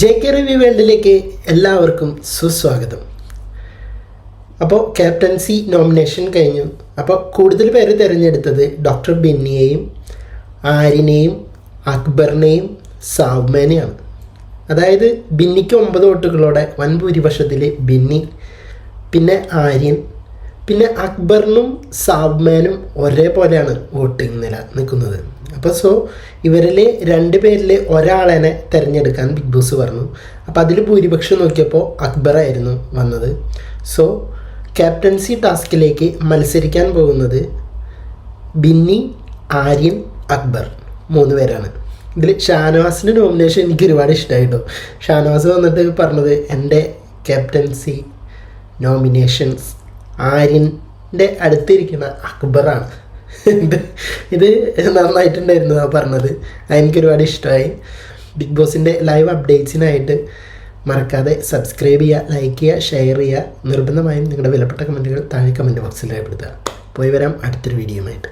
J K review വേൾഡിലേക്ക് എല്ലാവർക്കും സുസ്വാഗതം. അപ്പോൾ ക്യാപ്റ്റൻസി നോമിനേഷൻ കഴിഞ്ഞു. അപ്പോൾ കൂടുതൽ പേര് തിരഞ്ഞെടുത്തത് ഡോക്ടർ ബിന്നിയെയും ആരിനെയും അക്ബറിനെയും സാവ്മേനെയാണ്. അതായത് ബിന്നിക്ക് ഒമ്പത് വോട്ടുകളോടെ വൻ ഭൂരിപക്ഷത്തിൽ ബിന്നി പിന്നെ ആര്യൻ പിന്നെ അക്ബറിനും സാബ്മാനും ഒരേപോലെയാണ് വോട്ടിംഗ് നില നിൽക്കുന്നത്. അപ്പോൾ സോ ഇവരിൽ രണ്ട് പേരിൽ ഒരാളെ തിരഞ്ഞെടുക്കാൻ ബിഗ് ബോസ് പറഞ്ഞു. അപ്പോൾ അതിൽ ഭൂരിപക്ഷം നോക്കിയപ്പോൾ അക്ബറായിരുന്നു വന്നത്. സോ ക്യാപ്റ്റൻസി ടാസ്കിലേക്ക് മത്സരിക്കാൻ പോകുന്നത് ബിന്നി ആര്യൻ അക്ബർ മൂന്ന് പേരാണ്. ഇതിൽ ഷാനവാസിന്റെ നോമിനേഷൻ എനിക്ക് ഒരുപാട് ഇഷ്ടമായിട്ടോ ഷാനവാസ് വന്നിട്ട് പറഞ്ഞത് എന്റെ ക്യാപ്റ്റൻസി നോമിനേഷൻസ് ആര്യന്റെ അടുത്തിരിക്കുന്ന അക്ബറാണ്. ഇത് നന്നായിട്ടുണ്ടായിരുന്നു ആ പറഞ്ഞത്. എനിക്ക് ഒരുപാട് ഇഷ്ടമായി. ബിഗ് ബോസിന്റെ ലൈവ് അപ്ഡേറ്റ്സിനായിട്ട് മറക്കാതെ സബ്സ്ക്രൈബ് ചെയ്യുക ലൈക്ക് ചെയ്യുക ഷെയർ ചെയ്യുക. നിർബന്ധമായും നിങ്ങളുടെ വിലപ്പെട്ട കമന്റുകൾ താഴെ കമന്റ് ബോക്സിൽ രേഖപ്പെടുത്തുക. പോയി വരാം അടുത്തൊരു വീഡിയോയുമായിട്ട്